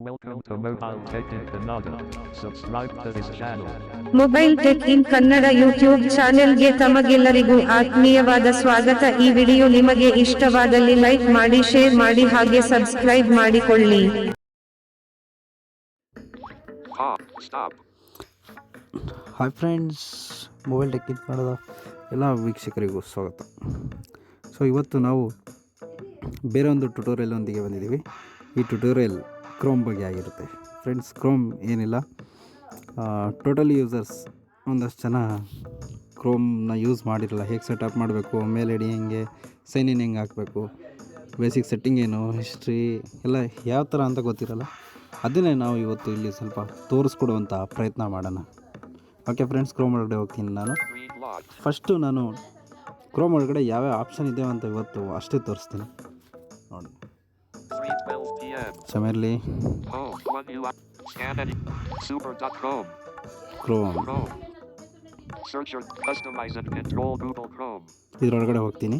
Welcome to Mobile Tech in Kannada. Subscribe to this channel. Mobile tech in Kannada YouTube ಚಾನೆಲ್ಗೆ ತಮಗೆಲ್ಲರಿಗೂ ಆತ್ಮೀಯವಾದ ಸ್ವಾಗತ ಈ ವಿಡಿಯೋ ನಿಮಗೆ ಇಷ್ಟವಾದಲ್ಲಿ ಲೈಕ್ ಮಾಡಿ ಶೇರ್ ಮಾಡಿ ಹಾಗೆ ಸಬ್ಸ್ಕ್ರೈಬ್ ಮಾಡಿಕೊಳ್ಳಿ. Hi friends mobile tech in ಕನ್ನಡದ ಎಲ್ಲ ವೀಕ್ಷಕರಿಗೂ ಸ್ವಾಗತ ಸೊ ಇವತ್ತು ನಾವು ಬೇರೆ ಒಂದು ಟ್ಯುಟೋರಿಯಲ್ನೊಂದಿಗೆ ಬಂದಿದ್ದೀವಿ ಈ ಟ್ಯುಟೋರಿಯಲ್ ಕ್ರೋಮ್ ಬಗ್ಗೆ ಆಗಿರುತ್ತೆ. ಫ್ರೆಂಡ್ಸ್ ಕ್ರೋಮ್ ಏನಿಲ್ಲ. ಟೋಟಲಿ ಯೂಸರ್ಸ್ ಒಂದಷ್ಟು ಜನ ಕ್ರೋಮ್ನ ಯೂಸ್ ಮಾಡಿರಲ್ಲ. ಹೇಗೆ ಸೆಟಪ್ ಮಾಡಬೇಕು ಮೇಲ್ ಐ ಡಿ ಹೆಂಗೆ ಸೈನ್ ಇನ್ ಹೆಂಗೆ ಹಾಕಬೇಕು ಬೇಸಿಕ್ ಸೆಟ್ಟಿಂಗ್ ಏನು ಹಿಸ್ಟ್ರಿ ಎಲ್ಲ ಯಾವ ಥರ ಅಂತ ಗೊತ್ತಿರಲ್ಲ. ಅದನ್ನೇ ನಾವು ಇವತ್ತು ಇಲ್ಲಿ ಸ್ವಲ್ಪ ತೋರಿಸ್ಕೊಡುವಂಥ ಪ್ರಯತ್ನ ಮಾಡೋಣ. ಓಕೆ ಫ್ರೆಂಡ್ಸ್ ಕ್ರೋಮ್ ಒಳಗಡೆ ಹೋಗ್ತೀನಿ ನಾನು. ಫಸ್ಟು ನಾನು ಕ್ರೋಮ್ ಒಳಗಡೆ ಯಾವ್ಯಾವ ಆಪ್ಷನ್ ಇದೆ ಅಂತ ಇವತ್ತು ಅಷ್ಟೇ ತೋರಿಸ್ತೀನಿ. ನೋಡಿ. Summerly. Chrome. Chrome. ಇದರೊಳಗಡೆ ಹೋಗ್ತೀನಿ.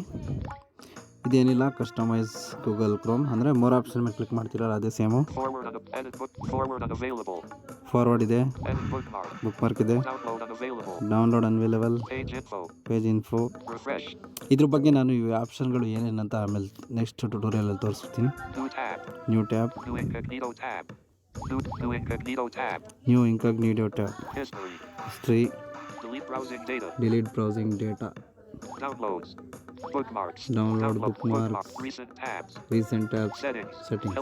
ಇದೇನಿಲ್ಲ ಕಸ್ಟಮೈಸ್ ಗೂಗಲ್ ಕ್ರೋಮ್ ಅಂದರೆ ಮೋರ್ ಆಪ್ಷನ್ ಮೇಲೆ ಕ್ಲಿಕ್ ಮಾಡ್ತೀರಲ್ಲ ಅದೇ ಸೇಮು ಫಾರ್ವರ್ಡ್ ಇದೆ. ಬುಕ್ ಮಾರ್ಕ್ ಇದೆ. ಡೌನ್ಲೋಡ್ ಅನ್ವೇಲೇಬಲ್ ಪೇಜ್ ಇನ್ಫೋ ಇದ್ರ ಬಗ್ಗೆ ನಾನು ಈ ಆಪ್ಷನ್ಗಳು ಏನೇನಂತ ಆಮೇಲೆ ನೆಕ್ಸ್ಟ್ ಟ್ಯುಟೋರಿಯಲಲ್ಲಿ ತೋರಿಸ್ತೀನಿ. New tab. New incognito tab. History. Delete browsing data download. Recent tabs. Recent tabs. Setting.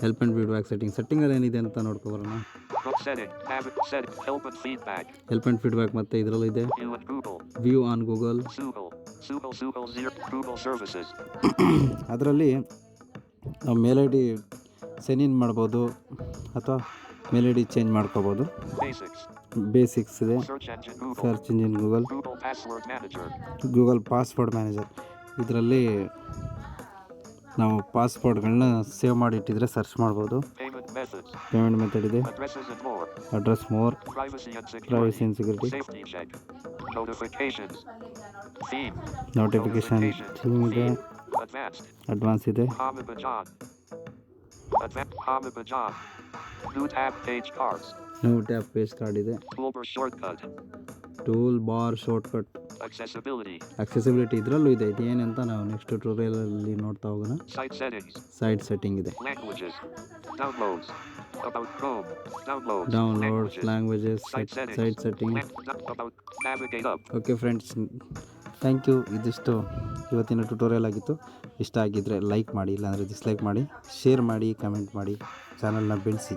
Help and feedback setting ಸೆಟ್ಟಿಂಗಲ್ಲಿ ಏನಿದೆ ಅಂತ ನೋಡ್ಕೊಬರೋಣ ಹೆಲ್ಪ್ ಅಂಡ್ ಫೀಡ್ಬ್ಯಾಕ್ ಮತ್ತೆ ಇದರಲ್ಲೂ ಇದೆ. View on Google Google. Google. Google. Google services. ಅದರಲ್ಲಿ ನಾವು mail I D sign in ಮಾಡ್ಬೋದು ಅಥವಾ ಮೇಲ್ ಐ ಡಿ ಚೇಂಜ್ ಮಾಡ್ಕೋಬೋದು Basics. ಬೇಸಿಕ್ಸ್ ಇದೆ Search engine Google. Search engine Google Google password manager. Google password manager ಇದರಲ್ಲಿ ನಾವು ಪಾಸ್ವರ್ಡ್ಗಳನ್ನ save ಮಾಡಿ ಇಟ್ಟಿದ್ರೆ ಸರ್ಚ್ ಮಾಡ್ಬೋದು. ಪೇಮೆಂಟ್ ಮೆಥಡ್ ಇದೆ. Address more. Privacy and security. Notification ಇದೆ. ಅಡ್ವಾನ್ಸ್ ಇದೆ. ನ್ಯೂ ಟ್ಯಾಪ್ ಪೇಜ್ ಕಾರ್ಡ್ ಇದೆ. Toolbar shortcut. Accessibility. ಅಕ್ಸೆಸಿಬಿಲಿಟಿ ಇದರಲ್ಲೂ ಇದೆ. ಇದು ಏನಂತ ನಾವು ನೆಕ್ಸ್ಟ್ ಟ್ಯೂಟೋರಿಯಲಲ್ಲಿ ನೋಡ್ತಾ ಹೋಗೋಣ. ಸೈಟ್ ಸೆಟ್ಟಿಂಗ್ ಇದೆ. Downloads Languages. Languages site setting okay friends thank you ಇದಿಷ್ಟು ಇವತ್ತಿನ ಟ್ಯುಟೋರಿಯಲ್ ಆಗಿತ್ತು. ಇಷ್ಟ ಆಗಿದ್ದರೆ ಲೈಕ್ ಮಾಡಿ ಇಲ್ಲಾಂದರೆ ಡಿಸ್ಲೈಕ್ ಮಾಡಿ ಶೇರ್ ಮಾಡಿ ಕಮೆಂಟ್ ಮಾಡಿ. ಚಾನಲ್ನ ಬೆಳೆಸಿ.